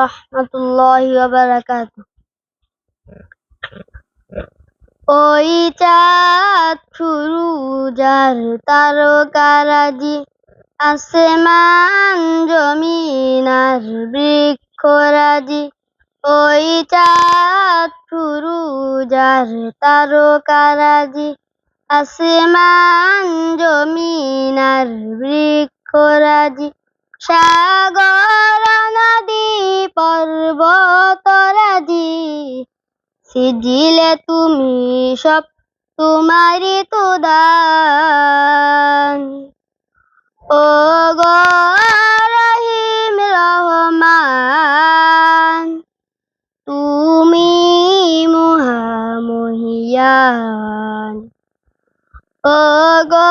রহমতুল্লাহি ওই চাঁদ শুরু যার তারকারাজি আসমান জমিন আর বৃক্ষরাজি ওই চাঁদ শুরু যার তারকারাজি আসমান জমিন আর বৃক্ষরাজি নদী পর্বতরাজি সিজিলে তুমি সব তোমারই তো দান ও গো রহিম রহমান, তুমি মহামহিয়ান। ও গো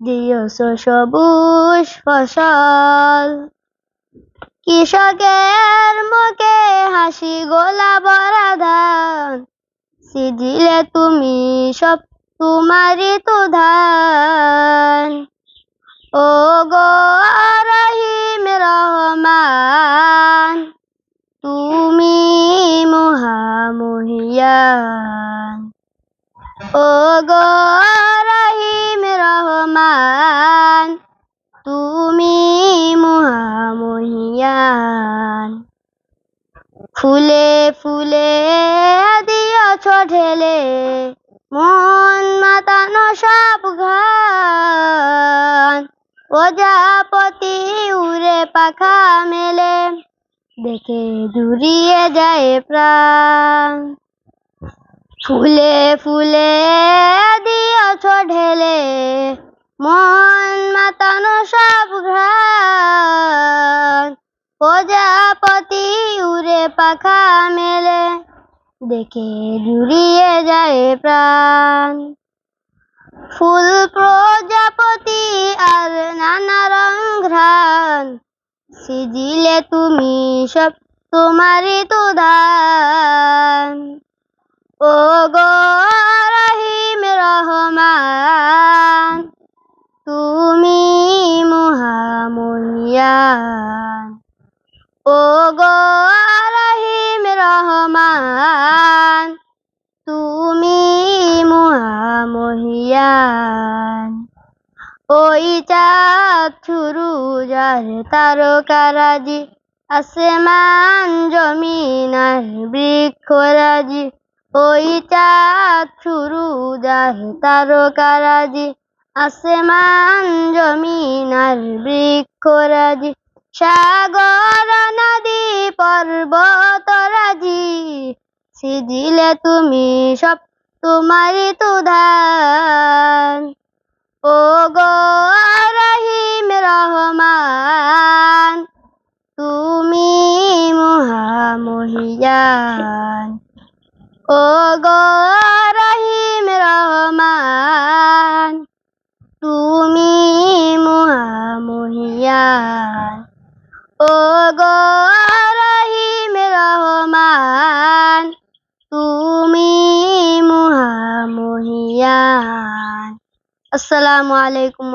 দিয়েছ সবুজ ফসল। কৃষকের মুখে হাসি গোলা ভরা ধান সিজিলে তুমি সব তোমারই তো ধান। ও গো রহিম রহমান, তুমি মহামহিয়ান। ও গো রহিম রহমান তুমি মহামহিয়ান। ফুলে ফুলে দিয়েছ ঢেলে মন মাতানো সব ঘান। প্রজাপতি উড়ে পাখা মেলে, দেখে জুড়িয়ে যায় প্রাণ। ফুলে ফুলে দিয়েছ ঢেলে মন মাতানো সব ঘ্রাণ। প্রজাপতি উড়ে পাখা মেলে, দেখে জুড়িয়ে যায় প্রাণ। ফুল প্রজাপতি আর নানা রং ঘ্রাণ, সিজিলে তুমি সব তোমারই তো দান। ও গো গো রহিম রহমান, তুমি মহামহিয়ান। ওই চাঁদ শুরু যার তারকারাজি, আসমান জমিন আর বৃক্ষরাজি। ওই চাঁদ শুরু যার তারকারাজি, আসমান জমিন আর বৃক্ষরাজি। সাগর পর্বতরাজি সিজিলে তুমি সব তোমারই তো ধান ও গো রহিম রহমান, তুমি মহামহিয়ান। ও গো রহিম রহমান, তুমি আসসালামু আলাইকুম